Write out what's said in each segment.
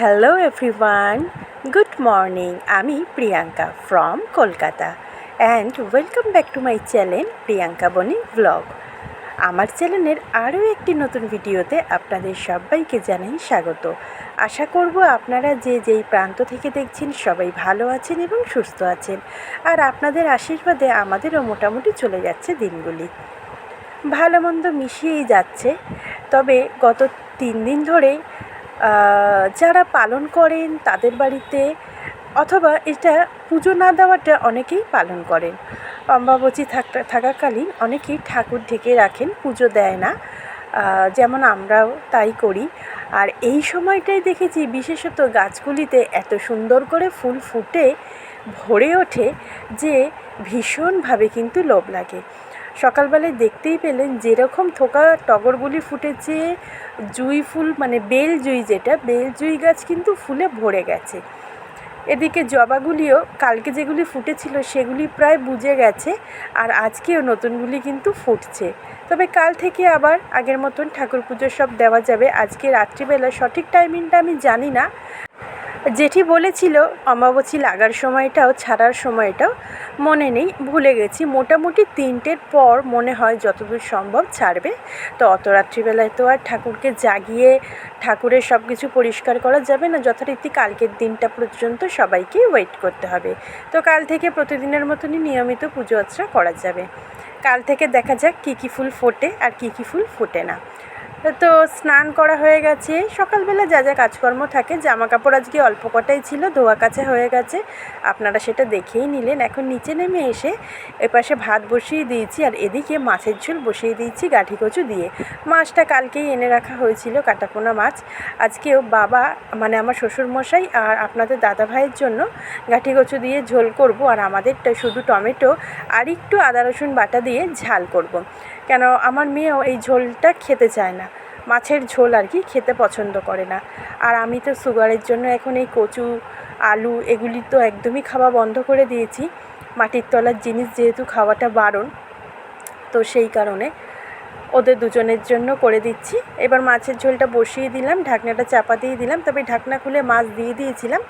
Hello everyone good morning আমি Priyanka from Kolkata. And welcome back to my channel Priyanka বনি vlog আমার চ্যানেলের আরও একটি নতুন ভিডিওতে আপনাদের সবাইকে জানাই স্বাগত। আশা করব আপনারা যে যেই প্রান্ত থেকে দেখছেন সবাই ভালো আছেন এবং সুস্থ আছেন। আর আপনাদের আশীর্বাদে আমাদেরও মোটামুটি চলে যাচ্ছে দিনগুলি। ভালো মন্দ মিশিয়েই যাচ্ছে। তবে গত তিন দিন ধরে যারা পালন করেন তাদের বাড়িতে অথবা এটা পুজো না দেওয়াটা অনেকেই পালন করেন। অম্বাবচী থাকা, থাকাকালীন অনেকেই ঠাকুর ঢেকে রাখেন, পুজো দেয় না। যেমন আমরাও তাই করি। আর এই সময়টাই দেখেছি বিশেষত গাছগুলিতে এত সুন্দর করে ফুল ফুটে, ভরে ওঠে যে ভীষণভাবে কিন্তু লোভ লাগে। সকালবেলায় দেখতেই পেলেন যেরকম থোকা টগরগুলি ফুটেছে, জুঁই ফুল মানে বেল জুঁই যেটা, বেল জুঁই গাছ কিন্তু ফুলে ভরে গেছে। এদিকে জবাগুলিও কালকে যেগুলি ফুটেছিল সেগুলি প্রায় বুঝে গেছে আর আজকেও নতুনগুলি কিন্তু ফুটছে। তবে কাল থেকে আবার আগের মতন ঠাকুর পুজো সব দেওয়া যাবে। আজকে রাত্রিবেলা সঠিক টাইমিংটা আমি জানি না। জেঠি বলেছিল, অমাবস্যী লাগার সময়টাও, ছাড়ার সময়টাও মনে নেই, ভুলে গেছি। মোটামুটি তিনটের পর মনে হয় যতদূর সম্ভব ছাড়বে। তো অত রাত্রিবেলায় তো আর ঠাকুরকে জাগিয়ে ঠাকুরের সব কিছু পরিষ্কার করা যাবে না। যথারীতি কালকের দিনটা পর্যন্ত সবাইকে ওয়েট করতে হবে। তো কাল থেকে প্রতিদিনের মতনই নিয়মিত পুজো অর্চনা করা যাবে। কাল থেকে দেখা যাক কী কী ফুল ফোটে আর কী কী ফুল ফোটে না। তো স্নান করা হয়ে গেছে। সকালবেলা যা যা কাজকর্ম থাকে জামা কাপড় আজকে অল্প কটাই ছিল, ধোয়া কাচা হয়ে গেছে। আপনারা সেটা দেখেই নিলেন। এখন নিচে নেমে এসে এপাশে ভাত বসিয়ে দিয়েছি আর এদিকে মাছের ঝোল বসিয়ে দিয়েছি গাঠি কচু দিয়ে। মাছটা কালকেই এনে রাখা হয়েছিল, কাটাপোনা মাছ। আজকেও বাবা মানে আমার শ্বশুরমশাই আর আপনাদের দাদা ভাইয়ের জন্য গাঠি কচু দিয়ে ঝোল করব। আর আমাদেরটা শুধু টমেটো আর একটু আদা রসুন বাটা দিয়ে ঝাল করব। কেন আমার মেয়েও এই ঝোলটা খেতে চায় না। মাছের ঝোল আর কি খেতে পছন্দ করে না। আর আমি তো সুগারের জন্য এখন এই কচু, আলু এগুলি তো একদমই খাওয়া বন্ধ করে দিয়েছি। মাটির তলার জিনিস যেহেতু খাওয়াটা বারণ, তো সেই কারণে ওদের দুজনের জন্য করে দিচ্ছি। এবার মাছের ঝোলটা বসিয়ে দিলাম, ঢাকনাটা চাপা দিয়ে দিলাম, তবে ঢাকনা খুলে মাছ দিয়ে দিয়েছিলাম।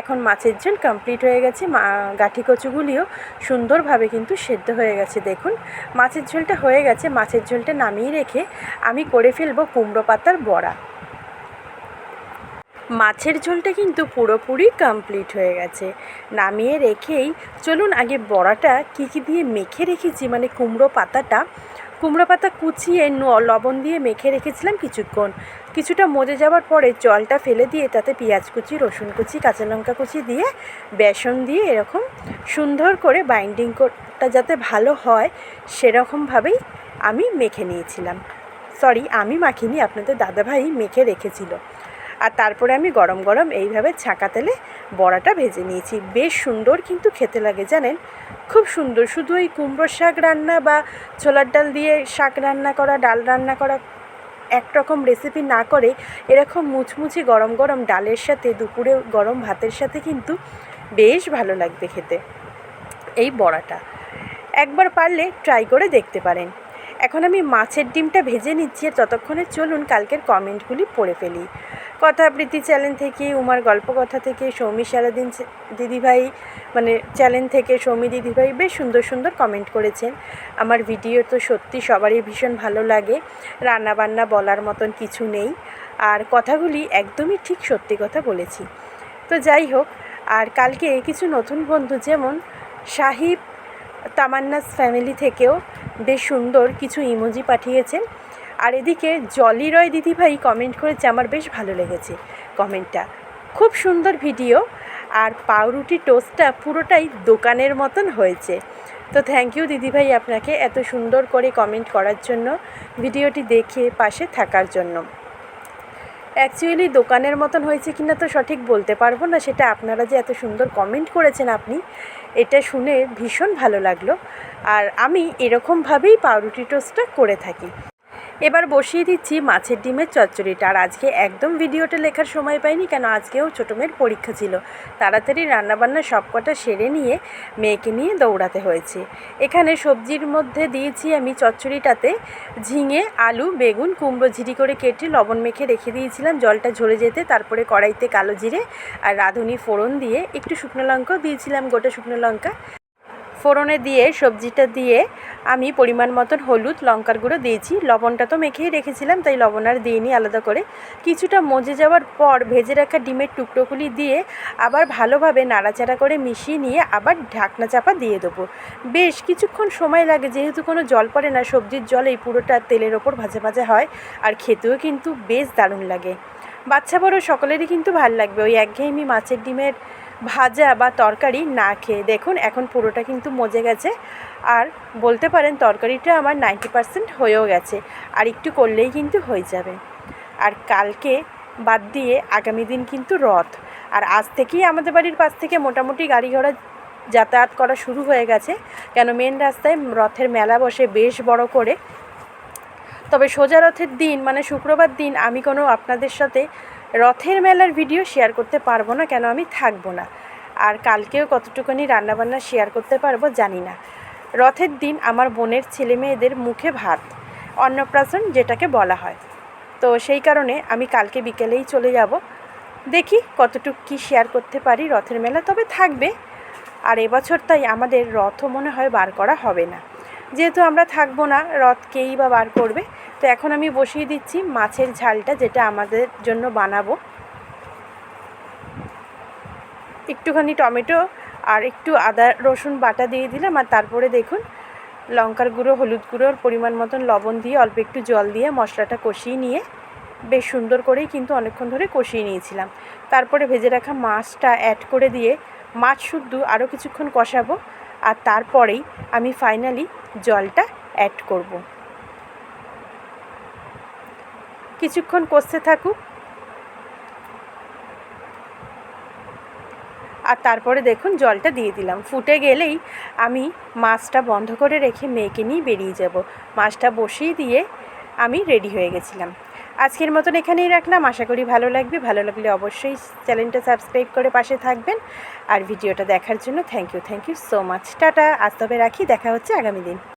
এখন মাছের ঝোল কমপ্লিট হয়ে গেছে। মা, গাঠি কচুগুলিও সুন্দরভাবে কিন্তু সেদ্ধ হয়ে গেছে, দেখুন। মাছের ঝোলটা হয়ে গেছে, মাছের ঝোলটা নামিয়ে রেখে আমি করে ফেলব কুমড়ো পাতার বড়া। মাছের ঝোলটা কিন্তু পুরোপুরি কমপ্লিট হয়ে গেছে। নামিয়ে রেখেই চলুন আগে বড়াটা কী কী দিয়ে মেখে রেখেছি মানে কুমড়ো পাতাটা। কুমড়ো পাতা কুচিয়ে লবণ দিয়ে মেখে রেখেছিলাম কিছুক্ষণ। কিছুটা মজে যাওয়ার পরে জলটা ফেলে দিয়ে তাতে পেঁয়াজ কুচি, রসুন কুচি, কাঁচা লঙ্কা কুচি দিয়ে বেসন দিয়ে এরকম সুন্দর করে বাইন্ডিং করটা যাতে ভালো হয়, সেরকমভাবেই আমি মেখে নিয়েছিলাম। সরি আমি মাখিনি, আপনাদের দাদাভাই মেখে রেখেছিল। আর তারপরে আমি গরম গরম এইভাবে ছাঁকা তেলে বড়াটা ভেজে নিয়েছি। বেশ সুন্দর কিন্তু খেতে লাগে, জানেন? খুব সুন্দর। শুধু ওই কুমড়োর শাক রান্না বা ছোলার ডাল দিয়ে শাক রান্না করা, ডাল রান্না করা একরকম রেসিপি না করে এরকম মুচমুচি গরম গরম ডালের সাথে, দুপুরে গরম ভাতের সাথে কিন্তু বেশ ভালো লাগবে খেতে। এই বড়াটা। একবার পারলে ট্রাই করে দেখতে পারেন। এখন আমি মাছের ডিমটা ভেজে নিচ্ছি আর ততক্ষণে চলুন কালকের কমেন্টগুলি পড়ে ফেলি। কথা আবৃত্তি চ্যানেল থেকে, উমার গল্প কথা থেকে, সৌমি সারাদিন দিদিভাই মানে চ্যানেল থেকে সৌমি দিদিভাই বেশ সুন্দর সুন্দর কমেন্ট করেছেন। আমার ভিডিও তো সত্যি সবারই ভীষণ ভালো লাগে। রান্না বান্না বলার মতন কিছু নেই। আর কথাগুলি একদমই ঠিক সত্যি কথা বলেছি। তো যাই হোক, আর কালকে কিছু নতুন বন্ধু যেমন সাহিব তামান্নাস ফ্যামিলি থেকেও বেশ সুন্দর কিছু ইমোজি পাঠিয়েছেন। আর এদিকে জলি রয় দিদিভাই কমেন্ট করেছে, আমার বেশ ভালো লেগেছে কমেন্টটা খুব সুন্দর ভিডিও আর পাউরুটি টোস্টটা পুরোটাই দোকানের মতন হয়েছে। তো থ্যাংক ইউ দিদিভাই আপনাকে এত সুন্দর করে কমেন্ট করার জন্য ভিডিওটি দেখে পাশে থাকার জন্য। অ্যাকচুয়ালি দোকানের মতন হয়েছে কিনা তো সঠিক বলতে পারব না, সেটা আপনারা যে এত সুন্দর কমেন্ট করেছেন আপনি এটা শুনে ভীষণ ভালো লাগল। আর আমি এরকমভাবেই পাউরুটি টোস্টটা করে থাকি। এবার বসিয়ে দিচ্ছি মাছের ডিমের চচ্চড়িটা। আর আজকে একদম ভিডিওটা লেখার সময় পাইনি, কেন আজকেও ছোটো মেয়ের পরীক্ষা ছিল। তাড়াতাড়ি রান্নাবান্না সব কটা সেরে নিয়ে মেয়েকে নিয়ে দৌড়াতে হয়েছে। এখানে সবজির মধ্যে দিয়েছি আমি চচ্চড়িটাতে ঝিঙে, আলু, বেগুন, কুমড়ো ঝিরি করে কেটে লবণ মেখে রেখে দিয়েছিলাম। জলটা ঝরে যেতে তারপরে কড়াইতে কালো জিরে আর রাঁধুনি ফোড়ন দিয়ে একটু শুকনো লঙ্কাও দিয়েছিলাম, গোটা শুকনো লঙ্কা। ফোড়নে দিয়ে, সবজিটা দিয়ে আমি পরিমাণ মতন হলুদ, লঙ্কার গুঁড়ো দিয়েছি। লবণটা তো মেখেই রেখেছিলাম, তাই লবণ আর দিইনি আলাদা করে। কিছুটা মজে যাওয়ার পর ভেজে রাখা ডিমের টুকরোগুলি দিয়ে আবার ভালোভাবে নাড়াচাড়া করে মিশিয়ে নিয়ে আবার ঢাকনা চাপা দিয়ে দেবো। বেশ কিছুক্ষণ সময় লাগে, যেহেতু কোনো জল পড়ে না, সবজির জল এই পুরোটা তেলের ওপর ভাজা ভাজা হয় আর খেতেও কিন্তু বেশ দারুণ লাগে। বাচ্চা বড় সকলেরই কিন্তু ভালো লাগবে, ওই একঘেয়েমি মাছের ডিমের ভাজা বা তরকারি না খেয়ে। দেখুন, এখন পুরোটা কিন্তু মজে গেছে। আর বলতে পারেন, তরকারিটা আমার নাইনটি পারসেন্ট হয়েও গেছে। আর একটু করলেই কিন্তু হয়ে যাবে। আর কালকে বাদ দিয়ে আগামী দিন কিন্তু রথ। আর আজ থেকেই আমাদের বাড়ির পাশ থেকে মোটামুটি গাড়ি ঘোড়া যাতায়াত করা শুরু হয়ে গেছে। কেন মেন রাস্তায় রথের মেলা বসে বেশ বড় করে। তবে সোজা রথের দিন মানে শুক্রবার দিন, আমি কোনো আপনাদের সাথে রথের মেলার ভিডিও শেয়ার করতে পারব না, কেন আমি থাকব না। আর কালকেও কতটুকুনি রান্নাবান্না শেয়ার করতে পারব জানি না। রথের দিন আমার বোনের ছেলে মেয়েদের মুখে ভাত, অন্নপ্রাশন যেটাকে বলা হয়। তো সেই কারণে আমি কালকে বিকেলেই চলে যাব। দেখি কতটুকু কী শেয়ার করতে পারি রথের মেলা, তবে থাকবে। আর এবছর তাই আমাদের রথও মনে হয় বার করা হবে না। যেহেতু আমরা থাকব না, রথকেই বা বার করবে, তো এখন আমি বসিয়ে দিচ্ছি মাছের ঝালটা যেটা আমাদের জন্য বানাবো। একটুখানি টমেটো আর একটু আদা, রসুন বাটা দিয়ে দিলাম, আর তারপরে দেখুন, লঙ্কার গুঁড়ো, হলুদ গুঁড়োর পরিমাণ মতন লবণ দিয়ে অল্প একটু জল দিয়ে মশলাটা কষিয়ে নিয়ে বেশ সুন্দর করেই কিন্তু অনেকক্ষণ ধরে কষিয়ে নিয়েছিলাম। তারপরে ভেজে রাখা মাছটা অ্যাড করে দিয়ে মাছ শুদ্ধ আরও কিছুক্ষণ কষাবো। আর তারপরেই আমি ফাইনালি জলটা অ্যাড করব। কিছুক্ষণ কষতে থাকুক। আর তারপরে দেখুন জলটা দিয়ে দিলাম। ফুটে গেলেই আমি মাছটা বন্ধ করে রেখে মেয়েকে নিয়ে বেরিয়ে যাব। মাছটা বসিয়ে দিয়ে আমি রেডি হয়ে গেছিলাম। আজকের মতন এখানেই রাখলাম। আশা করি ভালো লাগবে। ভালো লাগলে অবশ্যই চ্যানেলটা সাবস্ক্রাইব করে পাশে থাকবেন। আর ভিডিওটা দেখার জন্য thank you thank you so much tata. আজ তবে রাখি। দেখা হচ্ছে আগামী দিন।